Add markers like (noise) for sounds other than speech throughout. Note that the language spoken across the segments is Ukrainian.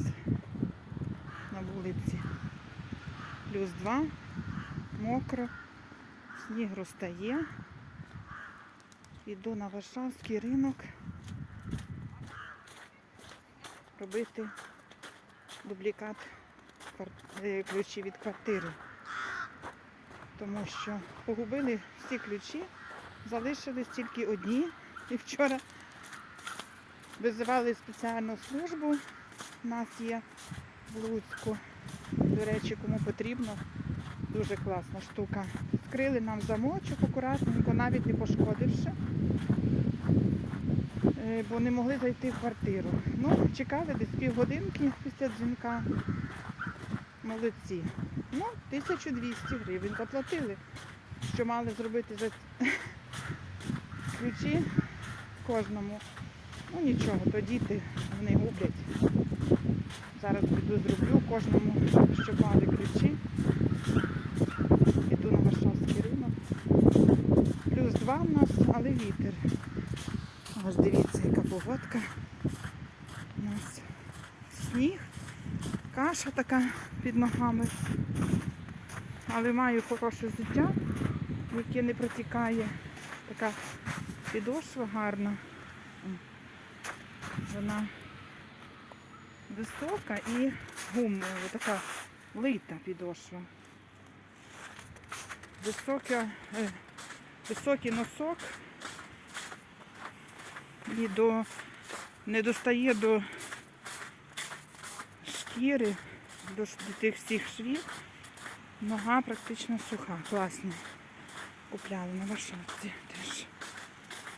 нас на вулиці. Плюс два, мокро, сніг розтає. Іду на Варшавський ринок робити дублікат е, ключі від квартири. Тому що погубили всі ключі, залишились тільки одні. І вчора визивали спеціальну службу. У нас є в Луцьку. До речі, кому потрібно. Дуже класна штука. Вкрили нам замочок акуратненько, навіть не пошкодивши, Е, бо не могли зайти в квартиру. Ну, чекали десь півгодинки після дзвінка. Молодці. Ну, 1200 гривень заплатили, що мали зробити за ключі кожному. Ну нічого, то діти вони гублять. Зараз піду зроблю кожному, щоб мали ключі. Іду на Варшавський ринок. Плюс два в нас, але вітер. Ось дивіться, яка погодка. У нас сніг, каша така під ногами. Але маю хороше взуття, яке не протікає. Така підошва гарна. Вона висока і гумова, така лита підошва. Висока, е, високий носок і до, не достає до шкіри, до, до тих всіх швів. Нога практично суха, класна. Купляли на Варшавці теж.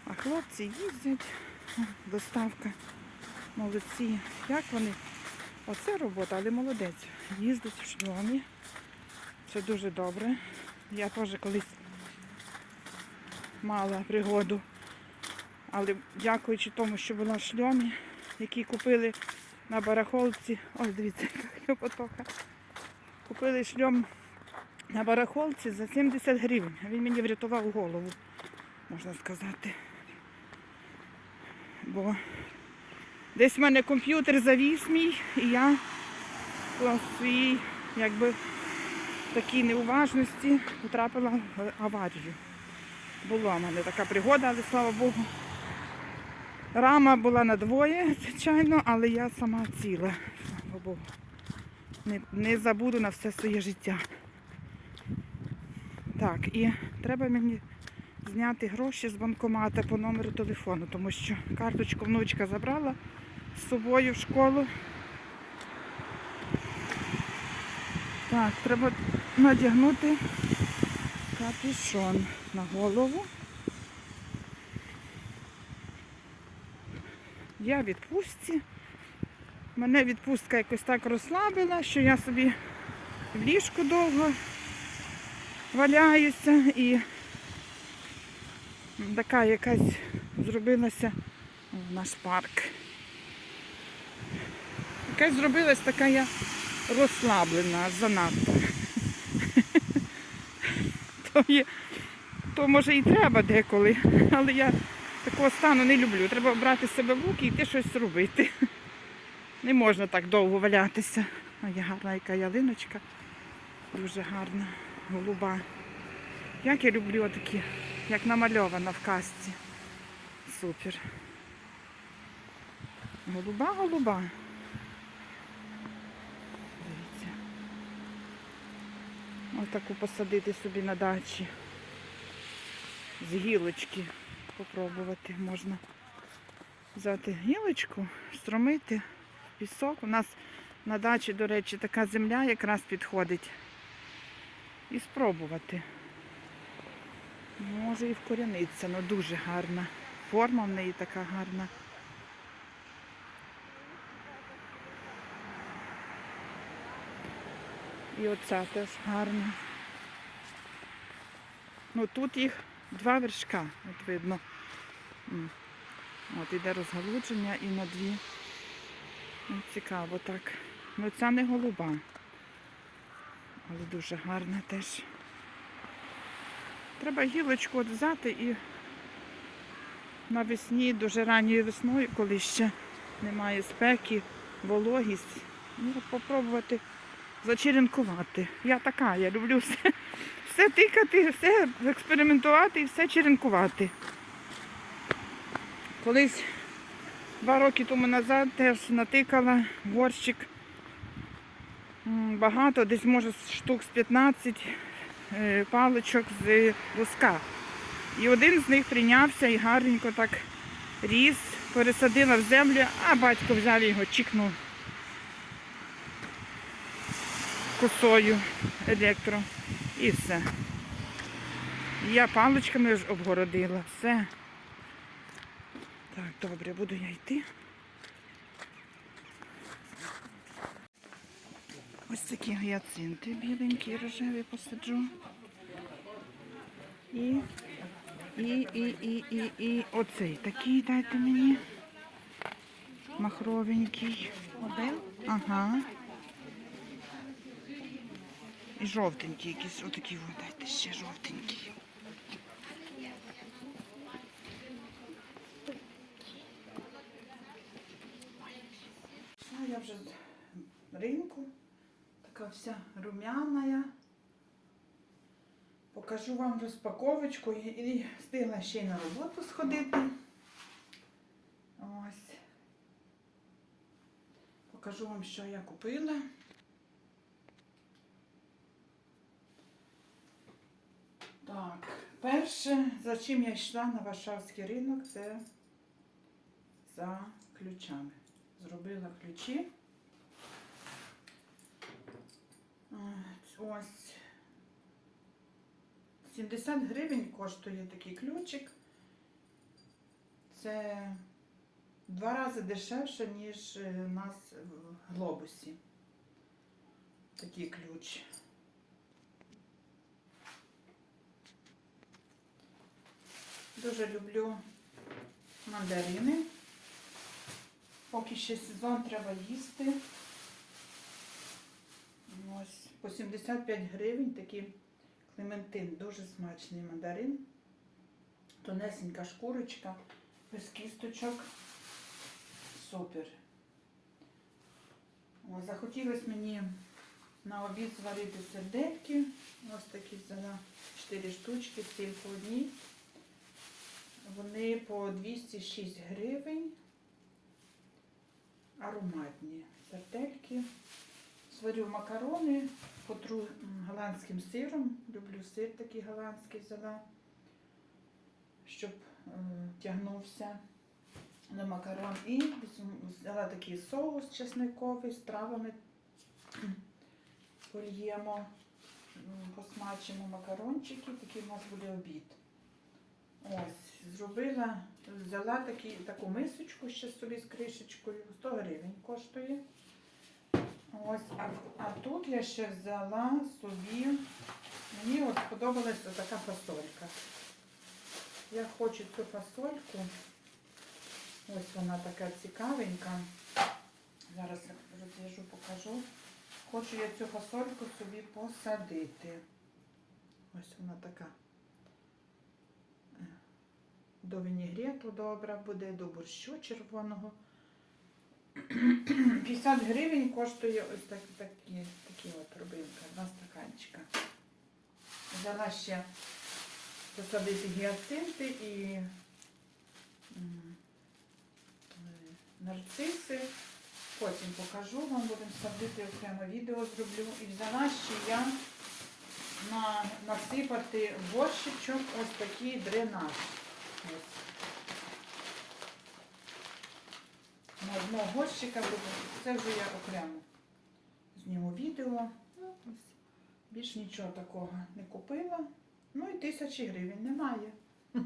А хлопці їздять, доставка. Молодці. Як вони? Оце робота, але молодець. Їздить в шльомі. Це дуже добре. Я теж колись мала пригоду. Але дякуючи тому, що була в шльомі, який купили на барахолці. Ось дивіться, яка потока. Купили шльом на барахолці за 70 гривень. Він мені врятував голову, можна сказати. Бо десь в мене комп'ютер завіс мій, і я своїй якби, такій неуважності потрапила в аварію. Була в мене така пригода, але слава Богу. Рама була надвоє, звичайно, але я сама ціла. Слава Богу. Не, не забуду на все своє життя. Так, і треба мені зняти гроші з банкомата по номеру телефону, тому що карточку внучка забрала з собою в школу. Так, треба надягнути капюшон на голову. Я в відпустці. Мене відпустка якось так розслабила, що я собі в ліжку довго валяюся і така якась зробилася О, наш парк. Якась зробилась така я розслаблена занадто. (laughs) То, є, то може і треба деколи, але я такого стану не люблю. Треба брати себе в руки і йти щось робити. Не можна так довго валятися. А є гарна яка ялиночка. Дуже гарна, голуба. Як я люблю отакі, як намальована в казці. Супер. Голуба, голуба. Дивіться. Ось таку посадити собі на дачі. З гілочки попробувати можна взяти гілочку, стромити в пісок. У нас на дачі, до речі, така земля якраз підходить. І спробувати. Може і вкоріниться, але дуже гарна. Форма в неї така гарна. І оця теж гарна. Ну тут їх два вершка, от видно. От іде розгалудження і на дві. Ну, цікаво так. Ну ця не голуба. Але дуже гарна теж. Треба гілочку от взяти і навесні, дуже ранньою весною, коли ще немає спеки, вологість. Ну, попробувати зачеренкувати. Я така, я люблю все, все тикати, все експериментувати і все черенкувати. Колись два роки тому назад теж натикала горщик багато, десь може штук з 15 е, паличок з луска. І один з них прийнявся і гарненько так ріс, пересадила в землю, а батько взяв його, чікнув косою електро і все. Я паличками ж обгородила, все. Так, добре, буду я йти. Ось такі гіацинти біленькі, рожеві посаджу. І, і, і, і, і, і оцей такий дайте мені. Махровенький. Один. Ага. І жовтенький якийсь, отакий от, дайте ще жовтенький. А я вже з ринку, така вся румяна. Покажу вам розпаковочку і встигла ще й на роботу сходити. Ось. Покажу вам, що я купила. Так, перше, за чим я йшла на Варшавський ринок, це за ключами. Зробила ключі. Ось 70 гривень коштує такий ключик. Це два рази дешевше, ніж у нас в глобусі. Такий ключ. Дуже люблю мандарини. Поки ще сезон треба їсти. Ось по 75 гривень такий клементин. Дуже смачний мандарин. Тонесенька шкурочка, без кісточок. Супер. О, захотілося мені на обід зварити сердельки. Ось такі взяла 4 штучки, 7 по одній. Вони по 206 гривень. Ароматні сардельки. Сварю макарони, потру голландським сиром. Люблю сир такий голландський взяла, щоб е, тягнувся на макарон. І взяла такий соус чесниковий з травами. Польємо, посмачимо макарончики, такий у нас буде обід. Ось, зробила, взяла такі, таку мисочку ще собі з кришечкою, 100 гривень коштує. Ось, а, а тут я ще взяла собі, мені от сподобалася така фасолька. Я хочу цю фасольку. Ось вона така цікавенька. Зараз розв'яжу, покажу. Хочу я цю фасольку собі посадити. Ось вона така. До вінігрету добра буде, до борщу червоного. (clears throat) 50 гривень коштує ось так, такі, такі от робинка, два стаканчика. Взяла ще посадити гіацинти і нарциси. Потім покажу вам, будемо садити окремо відео зроблю. І взяла ще я на, насипати борщичок ось такий дренаж. Ось. На одного горщика буду. Це вже я окремо зніму відео. Ну. Більш нічого такого не купила. Ну і тисячі гривень немає. (laughs)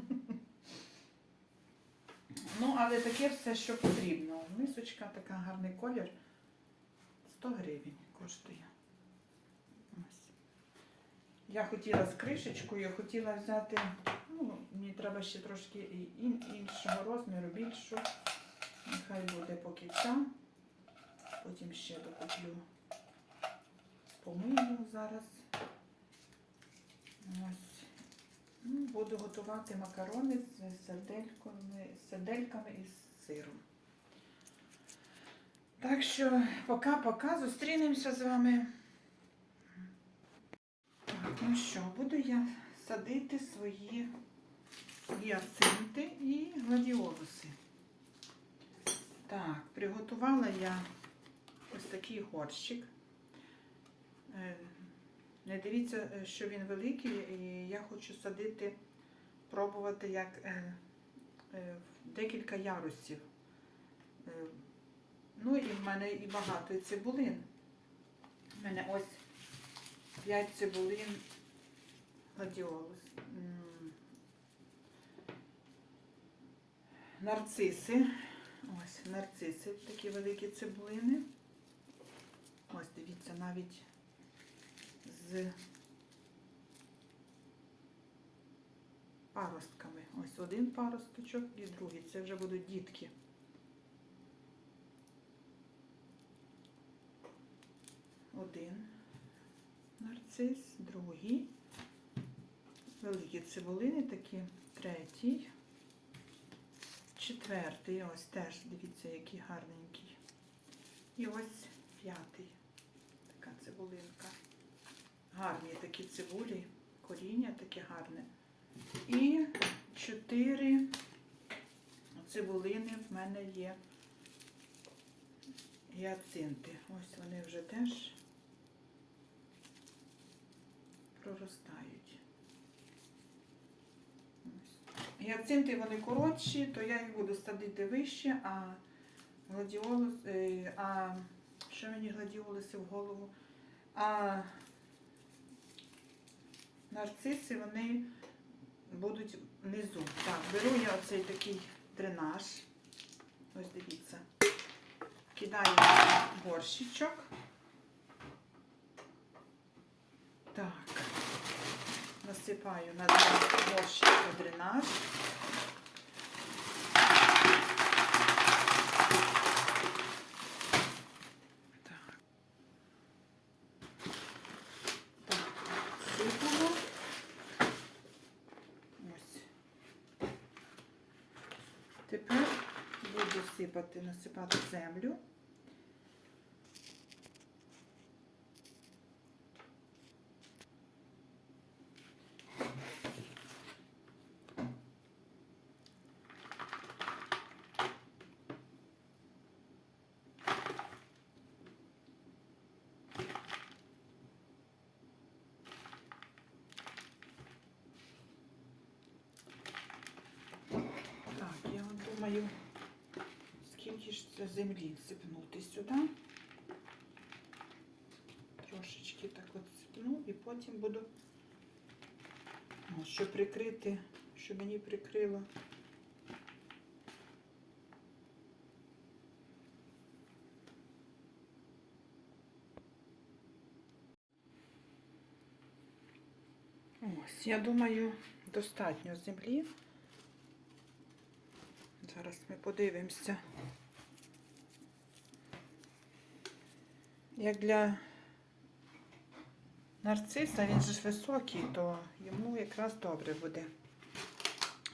Ну, але таке все, що потрібно. Мисочка, така гарний колір. 100 гривень коштує. Ось. Я хотіла з кришечкою, хотіла взяти, ну, мені треба ще трошки ін- іншого розміру, більшу. Нехай буде поки ця. Потім ще докуплю помию зараз. Ось. Ну, Буду готувати макарони з сердельками, з сердельками і з сиром. Так що пока-пока зустрінемося з вами. Так, ну що, буду я садити свої гіацинти і гладіолуси. Так, приготувала я ось такий горщик. Е, Не дивіться, е, що він великий, і я хочу садити, пробувати як е, декілька ярусів. Ну і в мене і багато цибулин. У мене ось 5 цибулин гладіолус. Нарциси. Ось нарциси, такі великі цибулини. Ось дивіться, навіть з паростками. Ось один паросточок і другий. Це вже будуть дітки. Один нарцис, другий. Великі цибулини такі, третій. Четвертий, ось теж, дивіться, який гарненький. І ось п'ятий. Така цибулинка. Гарні такі цибулі, коріння таке гарне. І чотири цибулини в мене є гіацинти. Ось вони вже теж проростають. Ось. Гіацинти вони коротші, то я їх буду садити вище, а гладіолус, е, а що мені гладіолуси в голову? А нарциси вони будуть внизу. Так, беру я оцей такий дренаж. Ось дивіться. Кидаю в горщичок. Так. Насипаю на два горщика дренаж. Тепер буду сипати, насипати землю. Так, я от думаю, скільки ж це землі сипнути сюди. Трошечки так от сипну і потім буду, щоб прикрити, щоб мені прикрило. Ось, я думаю, достатньо землі. Зараз ми подивимося. Як для нарциса, він же ж високий, то йому якраз добре буде.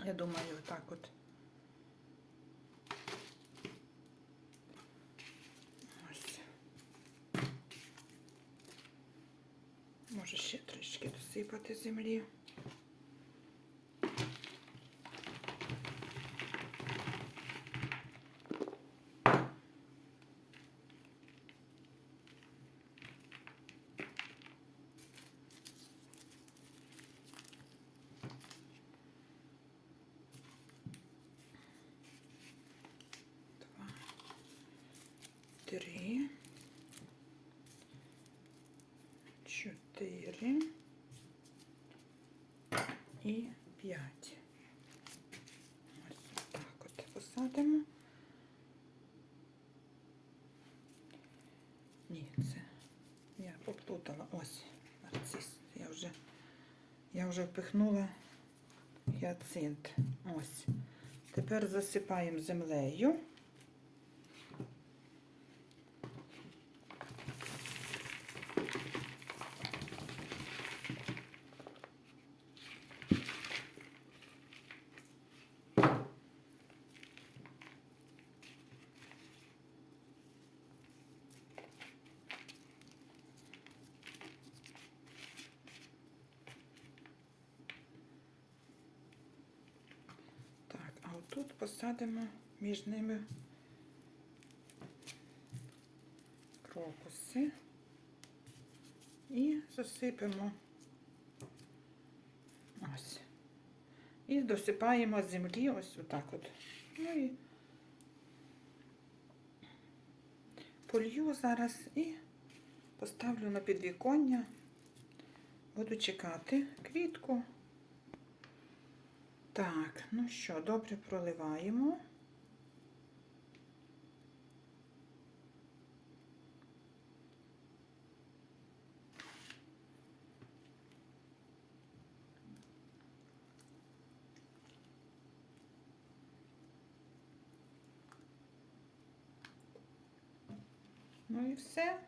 Я думаю, так от. Ось. Може ще трішки досипати землі. Два, три, чотири і п'ять. Ось так от посадимо. Ні, це я поплутала. Ось нарцис. Я вже, я вже впихнула гіацинт. Ось. Тепер засипаємо землею. Посадимо між ними крокуси і засипемо ось. І досипаємо землі ось отак от. Ну і полью зараз і поставлю на підвіконня. Буду чекати квітку. Так, ну що, добре проливаємо. Ну і все.